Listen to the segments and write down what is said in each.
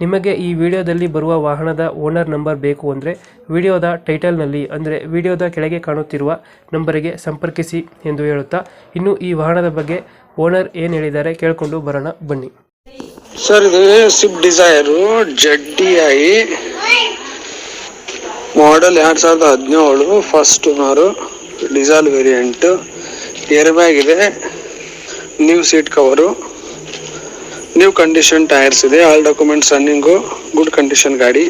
ನಿಮಗೆ ಈ ವಿಡಿಯೋದಲ್ಲಿ ಬರುವ ವಾಹನದ ಓನರ್ ನಂಬರ್ ಬೇಕು ಅಂದರೆ ವಿಡಿಯೋದ ಟೈಟಲ್ನಲ್ಲಿ ಅಂದರೆ ವಿಡಿಯೋದ ಕೆಳಗೆ ಕಾಣುತ್ತಿರುವ ನಂಬರಿಗೆ ಸಂಪರ್ಕಿಸಿ ಎಂದು ಹೇಳುತ್ತಾ, ಇನ್ನು ಈ ವಾಹನದ ಬಗ್ಗೆ ಓನರ್ ಏನು ಹೇಳಿದ್ದಾರೆ ಕೇಳಿಕೊಂಡು ಬರೋಣ, ಬನ್ನಿ. ಸರ್, ಇದು Swift Dzire Z D i model ಎರಡು ಸಾವಿರದ ಹದಿನೇಳು first owner diesel variant air bag ಇದೆ new seat cover new condition tyres ಇದೆ. All documents running good condition ಗಾಡಿ.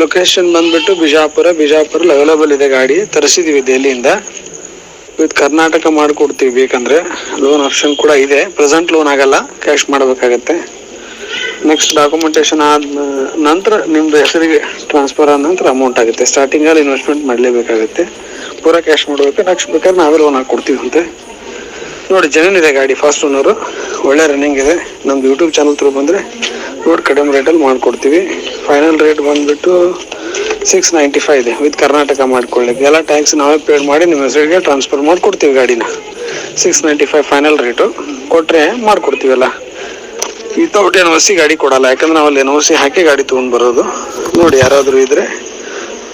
ಲೊಕೇಶನ್ ಬಂದ್ಬಿಟ್ಟು ಬಿಜಾಪುರ. ಬಿಜಾಪುರಲ್ಲಿ ಅವೈಲೇಬಲ್ ಇದೆ ಗಾಡಿ. ತರಿಸಿದ್ದೀವಿ ದೆಹಲಿಯಿಂದ. ವಿತ್ ಕರ್ನಾಟಕ ಮಾಡಿಕೊಡ್ತೀವಿ ಬೇಕಂದರೆ. ಲೋನ್ ಆಪ್ಷನ್ ಕೂಡ ಇದೆ. ಪ್ರೆಸೆಂಟ್ ಲೋನ್ ಆಗಲ್ಲ. ಕ್ಯಾಶ್ ಮಾಡಬೇಕಾಗತ್ತೆ. ನೆಕ್ಸ್ಟ್ ಡಾಕ್ಯುಮೆಂಟೇಶನ್ ಆದ ನಂತರ ನಿಮ್ದು ಹೆಸರಿಗೆ ಟ್ರಾನ್ಸ್ಫರ್ ಆದ ನಂತರ ಅಮೌಂಟ್ ಆಗುತ್ತೆ. ಸ್ಟಾರ್ಟಿಂಗಲ್ಲಿ ಇನ್ವೆಸ್ಟ್ಮೆಂಟ್ ಮಾಡಲೇಬೇಕಾಗುತ್ತೆ. ಪೂರಾ ಕ್ಯಾಶ್ ಮಾಡಬೇಕು. ನೆಕ್ಸ್ಟ್ ಬೇಕಾದ್ರೆ ನಾವೇ ಲೋನ್ ಹಾಕ್ಕೊಡ್ತೀವಿ ಅಂತೆ ನೋಡಿ ಜನ ಇದೆ ಗಾಡಿ ಫಾಸ್ಟ್ ಓನರು ಒಳ್ಳೆ ರನ್ನಿಂಗ್ ಇದೆ. ನಮ್ದು ಯೂಟ್ಯೂಬ್ ಚಾನಲ್ ತ್ರೂ ಬಂದರೆ ರೋಡ್ ಕಡಿಮೆ ರೇಟಲ್ಲಿ ಮಾಡ್ಕೊಡ್ತೀವಿ. ಫೈನಲ್ ರೇಟ್ ಬಂದ್ಬಿಟ್ಟು ಸಿಕ್ಸ್ ನೈಂಟಿ ಫೈವ್ ಇದೆ. ವಿತ್ ಕರ್ನಾಟಕ ಮಾಡ್ಕೊಳ್ಳಿಕ್ಕೆ. ಎಲ್ಲ ಟ್ಯಾಕ್ಸ್ ನಾವೇ ಪೇಡ್ ಮಾಡಿ ನಿಮ್ಮ ಹೆಸರಿಗೆ ಟ್ರಾನ್ಸ್ಫರ್ ಮಾಡಿಕೊಡ್ತೀವಿ ಗಾಡಿನ. Six ninety five final rate ಕೊಟ್ಟರೆ ಮಾಡಿಕೊಡ್ತೀವಲ್ಲ. ವಿತೌಟ್ ಎನ್ ಓ ಸಿ ಗಾಡಿ ಕೊಡಲ್ಲ. ಯಾಕಂದ್ರೆ ನಾವು ಅಲ್ಲಿ ಎನ್ ಓ ಸಿ ಹಾಕಿ ಗಾಡಿ ತೊಗೊಂಡು ಬರೋದು. ನೋಡಿ ಯಾರಾದರೂ ಇದ್ರೆ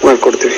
ಮಾಡಿಕೊಡ್ತೀವಿ.